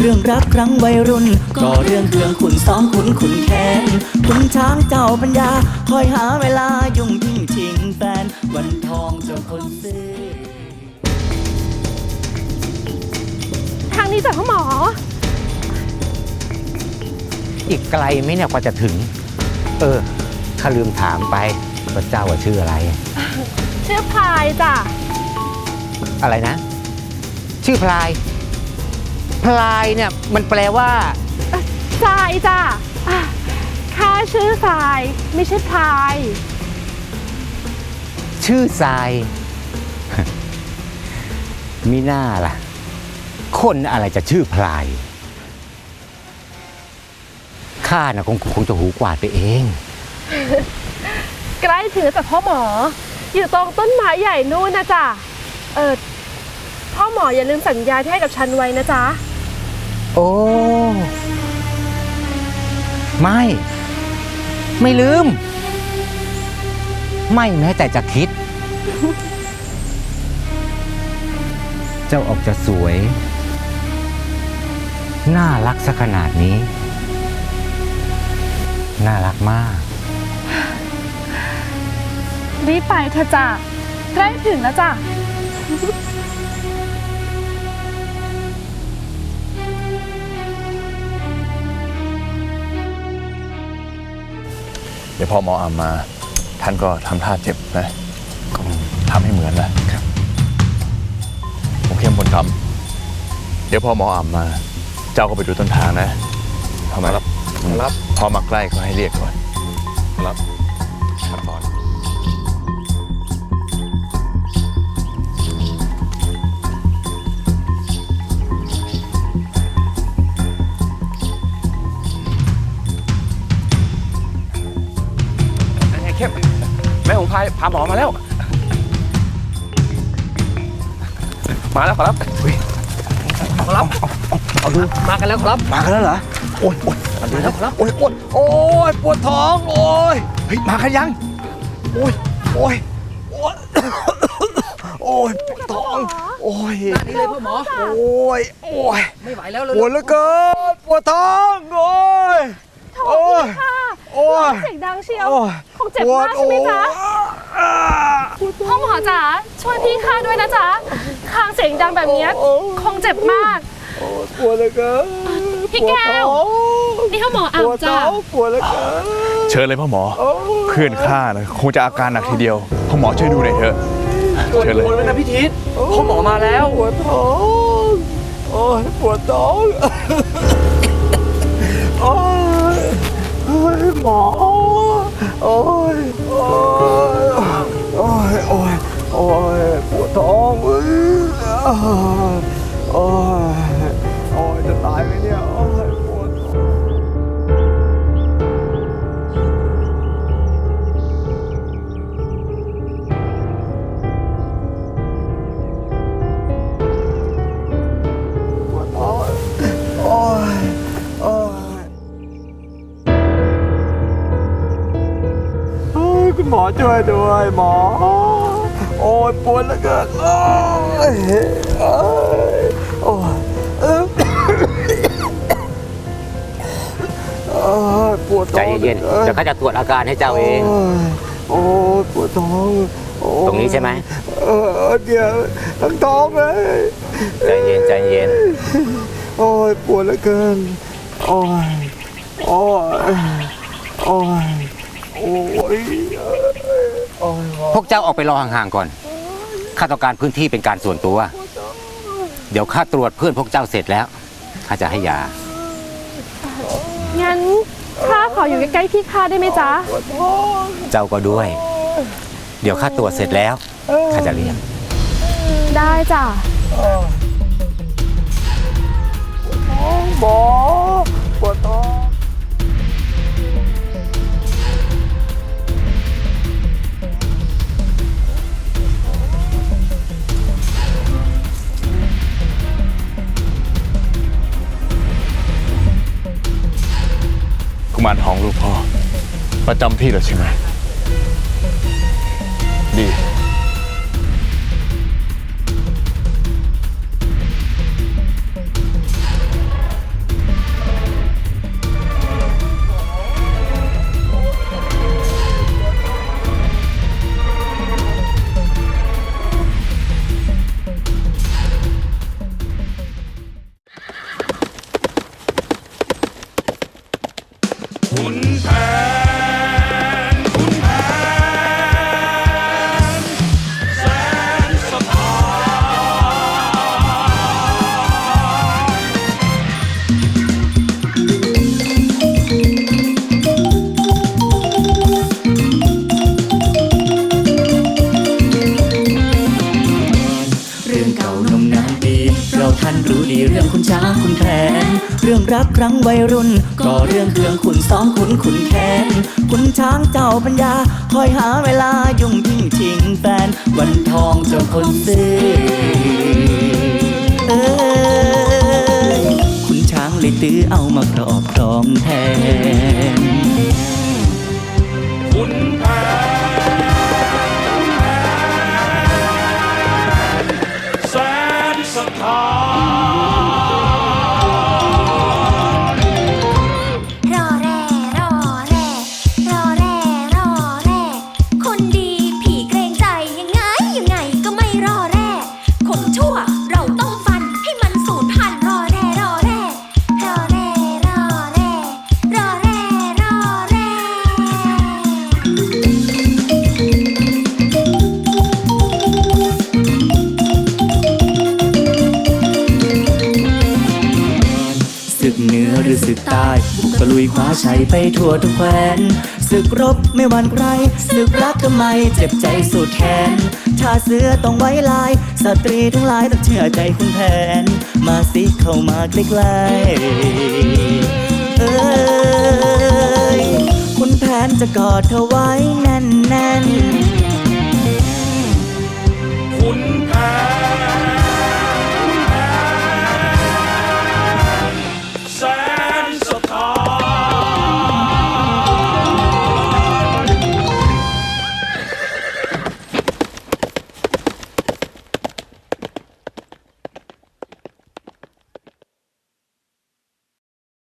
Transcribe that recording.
เรื่องรักครั้งวัยรุ่น ก็เรื่องเครื่องขุนซ้อมขุนขุนแค้นขุนช้างเจ้าปัญญา คอยหาเวลายุ่งยิ่งชิงแฟน วันทองเจ้าคนซื้อทางนี้จ้ะพ่อหมอ อีกไกลไหมเนี่ยกว่าจะถึง เออข้าลืมถามไปว่าเจ้าว่าชื่ออะไร ชื่อพายจ้ะอะไรนะ ชื่อพลายพ ลายเนี่ยมันแปลว่าทรายจ้ะอะข้าชื่อทรายไม่ใช่พลาย ชื่อทราย มีหน้าล่ะ คนอะไรจะชื่อพลาย ข้าน่ะคงคงจะหูกวาดไปเอง ใกล้ถึงแล้วจ้ะพ่อหมอ อยู่ตรงต้นไม้ใหญ่นู่นนะจ๊ะเออพ่อหมออย่าลืมสัญญาที่ให้กับฉันไว้นะจ๊ะ โอ้ ไม่ ไม่ลืม ไม่แม้แต่จะคิด เจ้าออกจะสวย น่ารักสักขนาดนี้ น่ารักมาก รีบไปเถอะจ้ะใกล้ถึงแล้วจ้ะ เดี๋ยวพอหมออามา ท่านก็ทำท่าเจ็บนะทำให้เหมือนนะผมเข้มบนคำเดี๋ยวพอหมออามา เจ้าก็ไปดูต้นทางนะทำไมครับรับ พอมาใกล้ก็ให้เรียกก่อนรับครับ แม่ของพายพาหมอมาแล้ว มาแล้วขอรับขอรับเอาดูมากันแล้วขอรับมากันแล้วเหรอโอ้ยโอ้ยมาแล้วขอรับโอ้ยโอ้ยโอ้ยปวดท้องโอ้ยเฮ้ยมากันยังโอ้ยโอ้ยโอ้ยโอ้ยปวดท้องโอ้ยนี่เลยพ่อหมอโอ้ยโอ้ยไม่ไหวแล้วเลยปวดเหลือเกินปวดท้องโอ้ย โถโอ้ยพี่ค่ะโอ้ยเสียงดังเชียวโอ้ยคงเจ็บมากใช่ไหมจ๊ะอ่าพ่อหมอจ๋าช่วยพี่ข้าด้วยนะจ๊ะคางเสียงดังแบบเนี้ยคงเจ็บมากโอ้ยปวดเหลือเกินพี่แก้วปดท้องนี่พ่อหมอปอ่าวดจ้ะท้องปวดเหลือเกินเชิญเลยพ่อหมอโอ้ยเพื่อนข้านะคงจะอาการหนักทีเดียวพ่อหมอช่วยดูหน่อยเถอะเชิญเลยปวดแล้วนะพี่ทิศพ่อหมอมาแล้วปวดท้องโอ้ยปวดท้อง มอโอ้ยโอ้ยโอ้ยโอ้ยโอ้ยปวดท้องอ้ยโอ้ย หมอช่วยด้วยหมอ โอ้ยปวดเหลือเกินโอ้ยโอ้ยโอ้ยเอ้ยโอ้ยปวดใจท้องเย็นหลือๆกิเดี๋ยวข้าจะตรวจอาการให้เจ้าเอง โอ้ยปวดท้องโอ้ยตรงนี้ใช่ไหม เออเดี๋ยวทั้งท้องเลย ใจเย็นใจเย็น โอ้ยปวดเหลือเกิน โอ้ย โอ้ย โอ้ยโอ้ยโอ้ย พวกเจ้าออกไปรอห่างๆก่อน ข้าต้องการพื้นที่เป็นการส่วนตัว เดี๋ยวข้าตรวจเพื่อนพวกเจ้าเสร็จแล้ว ข้าจะให้ยา งั้นข้าขออยู่ใกล้ๆพี่ข้าได้ไหมจ๊ะ เจ้าก็ด้วย เดี๋ยวข้าตรวจเสร็จแล้ว ข้าจะเรียก ได้จ้ะ มารทองลูกพ่อ ประจำที่แล้วใช่ไหม ดี รักครั้งวัยรุ่น ก็เรื่องเครื่องขุนซ้อมขุนขุนแค้นขุนช้างเจ้าปัญญา คอยหาเวลายุ่งยิ่งชิงแฟน วันทองเจ้าคนซื้อเอ้ยคุณช้างเลยตื้อเอามาครอบครองแทนแส ก็ลุยคว้าชัยไปทั่วทุกแคว้นศึกรบไม่หวั่นใครศึกรักทำไมเจ็บใจสุดแขนชาเสือต้องไว้ลาย สตรีทั้งหลายต้องเชื่อใจคุณแผน มาสิเข้ามาใกล้ๆเอ้คุณแผนจะกอดเธอไว้แน่นๆคุณ